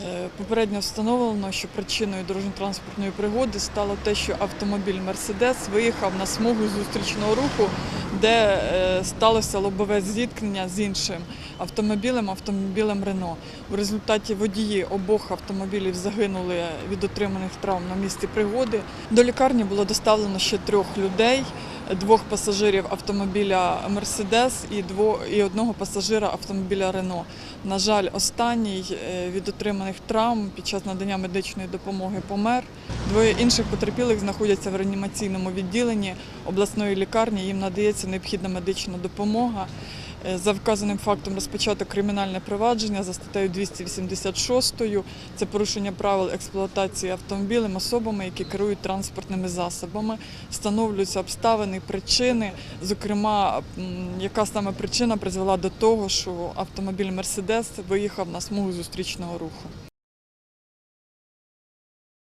Е, Попередньо встановлено, що причиною дорожньо-транспортної пригоди стало те, що автомобіль Мерседес виїхав на смугу зустрічного руху, де е, сталося лобове зіткнення з іншим автомобілем, автомобілем Рено. У результаті водії обох автомобілів загинули від отриманих травм на місці пригоди. До лікарні було доставлено ще трьох людей. Двох пасажирів автомобіля Мерседес і дво і одного пасажира автомобіля Рено. На жаль, останній е, від отриманих травм під час надання медичної допомоги помер. Двоє інших потерпілих знаходяться в реанімаційному відділенні обласної лікарні. Їм надається необхідна медична допомога. Е, За вказаним фактом розпочато кримінальне провадження за статтею 286. Це порушення правил експлуатації автомобілем особами, які керують транспортними засобами. Встановлюються обставини, причини, зокрема, яка саме причина призвела до того, що автомобіль Мерседес виїхав на смугу зустрічного руху.